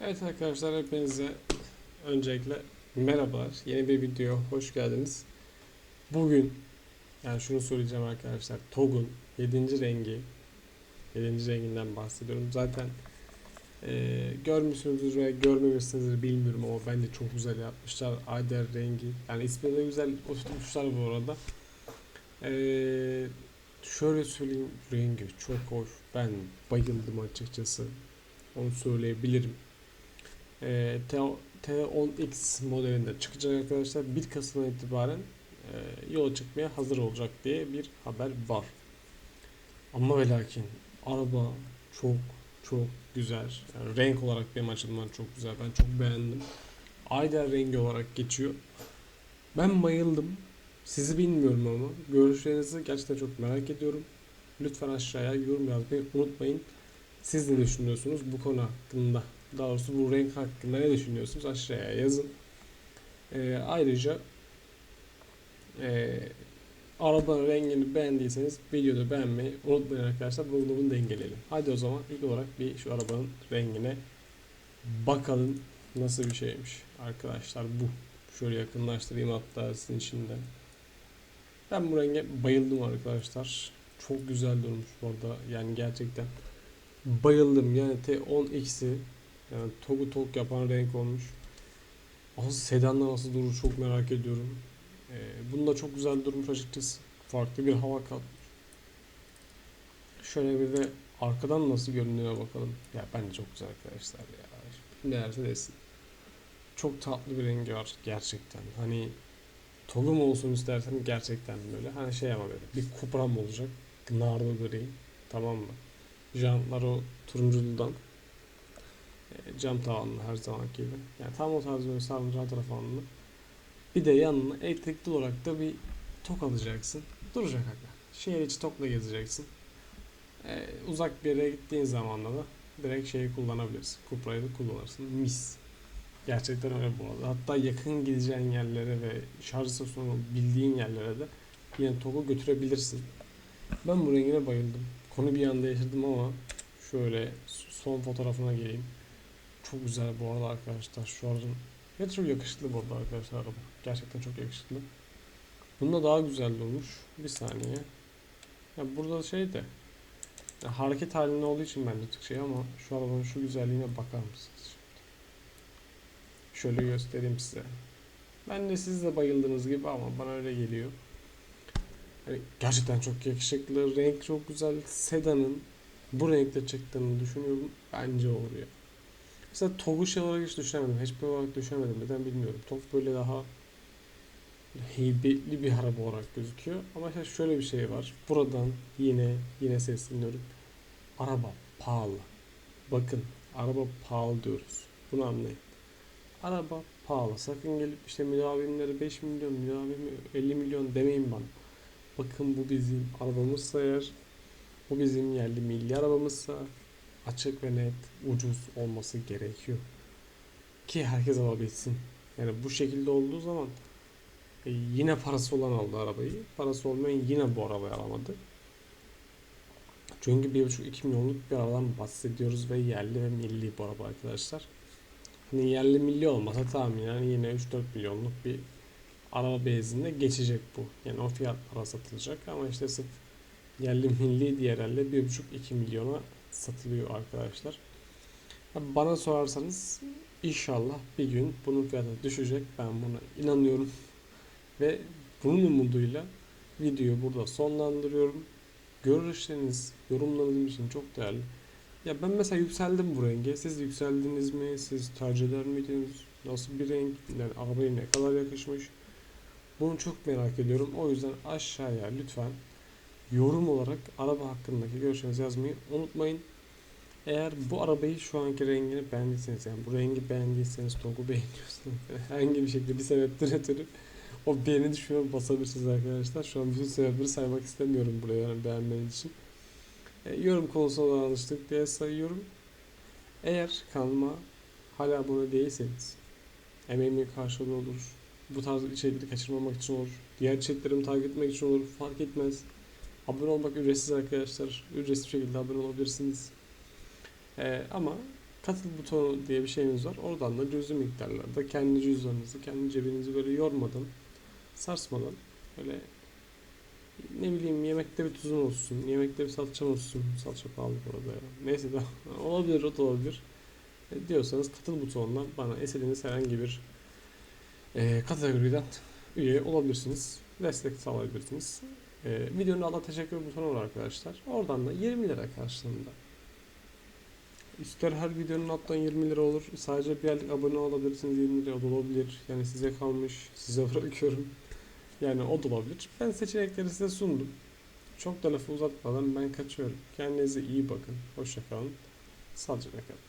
Evet arkadaşlar hepinize öncelikle merhabalar. Yeni bir videoya hoş geldiniz. Bugün yani şunu söyleyeceğim arkadaşlar. TOG'un 7. rengi 7. renginden bahsediyorum. Zaten eee görmüşsünüzdür ve görmemişsinizdir bilmiyorum ama bence çok güzel yapmışlar. Ayder rengi. Yani ismi de güzel oturtmuşlar bu arada. Eee şöyle söyleyeyim rengi çok hoş. Ben bayıldım açıkçası. Onu söyleyebilirim. Ee, T- T10X modelinde çıkacak arkadaşlar. 1 Kasım'dan itibaren e, yola çıkmaya hazır olacak diye bir haber var. Ama ve lakin araba çok çok güzel. Yani renk olarak benim açımdan çok güzel. Ben çok beğendim. Ayder rengi olarak geçiyor. Ben bayıldım. Sizi bilmiyorum ama görüşlerinizi gerçekten çok merak ediyorum. Lütfen aşağıya yorum yazmayı unutmayın. Siz ne düşünüyorsunuz bu konu hakkında? Daha doğrusu bu renk hakkında ne düşünüyorsunuz? Aşağıya yazın. Ee, ayrıca e, arabanın rengini beğendiyseniz videoda beğenmeyi unutmayın arkadaşlar. Bunu bunu dengeleyelim. Hadi o zaman ilk olarak bir şu arabanın rengine bakalım nasıl bir şeymiş. Arkadaşlar bu. Şöyle yakınlaştırayım hatta sizin için de. Ben bu renge bayıldım arkadaşlar. Çok güzel durmuş bu arada. Yani gerçekten bayıldım. Yani T10X'i yani TOG'u TOG yapan renk olmuş. Ama sedanla nasıl durur çok merak ediyorum. Ee, bunda çok güzel durmuş açıkçası. Farklı bir hava katmış. Şöyle bir de arkadan nasıl görünüyor bakalım. Ya bence çok güzel arkadaşlar ya. Ne derse desin. Çok tatlı bir rengi var gerçekten. Hani TOG'u mu olsun istersen gerçekten böyle. Hani şey ama böyle bir kupram olacak. Narlı gri. Tamam mı? Jantlar o turunculudan. E, cam tavanlı her zamanki gibi. Yani tam o tarz böyle sarımsağı tavanlı. Bir de yanına elektrikli olarak da bir tok alacaksın. Duracak aga. Şehir içi tokla gezeceksin. E, uzak bir yere gittiğin zaman da direkt şeyi kullanabilirsin. Kupra'yı da kullanırsın. Mis. Gerçekten öyle bu arada. Hatta yakın gideceğin yerlere ve şarj istasyonu bildiğin yerlere de yine toku götürebilirsin. Ben bu rengine bayıldım. Konu bir anda yaşadım ama şöyle son fotoğrafına geleyim. Çok güzel bu arada arkadaşlar. Şu aracın ve çok yakışıklı bu arada arkadaşlar araba. Gerçekten çok yakışıklı. Bunda daha güzel olmuş. Bir saniye. Ya burada şey de ya hareket halinde olduğu için bence tık şey ama şu arabanın şu güzelliğine bakar mısınız? Şöyle göstereyim size. Ben de siz de bayıldığınız gibi ama bana öyle geliyor. Hani gerçekten çok yakışıklı. Renk çok güzel. Sedanın bu renkte çıktığını düşünüyorum. Bence oluyor. Mesela TOG'u şey olarak hiç düşünemedim. HP olarak düşünemedim. Neden bilmiyorum. TOG böyle daha heybetli bir araba olarak gözüküyor. Ama işte şöyle bir şey var. Buradan yine yine sesleniyorum. Araba pahalı. Bakın araba pahalı diyoruz. Bunu anlayın. Araba pahalı. Sakın gelip işte müdavimleri 5 milyon, müdavimi 50 milyon demeyin bana. Bakın bu bizim arabamızsa eğer bu bizim yerli milli arabamızsa açık ve net ucuz olması gerekiyor. Ki herkes alabilsin. Yani bu şekilde olduğu zaman e, yine parası olan aldı arabayı. Parası olmayan yine bu arabayı alamadı. Çünkü 1,5-2 milyonluk bir arabadan bahsediyoruz ve yerli ve milli bu araba arkadaşlar. Hani yerli milli olmasa tahminen yani yine 3-4 milyonluk bir araba bezinde geçecek bu. Yani o fiyatlara satılacak ama işte sırf yerli milli diğer elle 1,5-2 milyona satılıyor arkadaşlar. Bana sorarsanız inşallah bir gün bunun fiyatı düşecek. Ben buna inanıyorum. Ve bunun umuduyla videoyu burada sonlandırıyorum. Görüşleriniz, yorumlarınız için çok değerli. Ya ben mesela yükseldim bu renge. Siz yükseldiniz mi? Siz tercih eder miydiniz? Nasıl bir renk? Yani arabaya ne kadar yakışmış? Bunu çok merak ediyorum. O yüzden aşağıya lütfen yorum olarak araba hakkındaki görüşlerinizi yazmayı unutmayın. Eğer bu arabayı şu anki rengini beğendiyseniz yani bu rengi beğendiyseniz TOG'u beğeniyorsanız herhangi bir şekilde bir sebepten ötürü o beğeni düşüyor basabilirsiniz arkadaşlar. Şu an bütün sebepleri saymak istemiyorum buraya yani beğenmeniz için. E, yorum konusuna alıştık diye sayıyorum. Eğer kanalıma hala abone değilseniz emeğimin karşılığı olur. Bu tarz içerikleri kaçırmamak için olur. Diğer içeriklerimi takip etmek için olur. Fark etmez. Abone olmak ücretsiz arkadaşlar. Ücretsiz bir şekilde abone olabilirsiniz. Ee, ama katıl butonu diye bir şeyimiz var. Oradan da cüzü miktarlarda kendi cüzdanınızı, kendi cebinizi böyle yormadan, sarsmadan böyle ne bileyim yemekte bir tuzun olsun, yemekte bir salçam olsun. Salça pahalı bu arada ya. Neyse de olabilir, o da olabilir. E, diyorsanız katıl butonundan bana istediğiniz herhangi bir e, kategoriden üye olabilirsiniz. Destek sağlayabilirsiniz. E, videonun altında teşekkür butonu var arkadaşlar. Oradan da 20 lira karşılığında. İster her videonun alttan 20 lira olur. Sadece bir aylık abone olabilirsiniz 20 lira olabilir. Yani size kalmış. Size bırakıyorum. Yani o da olabilir. Ben seçenekleri size sundum. Çok da lafı uzatmadan ben kaçıyorum. Kendinize iyi bakın. Hoşça kalın. Sağlıcakla kalın.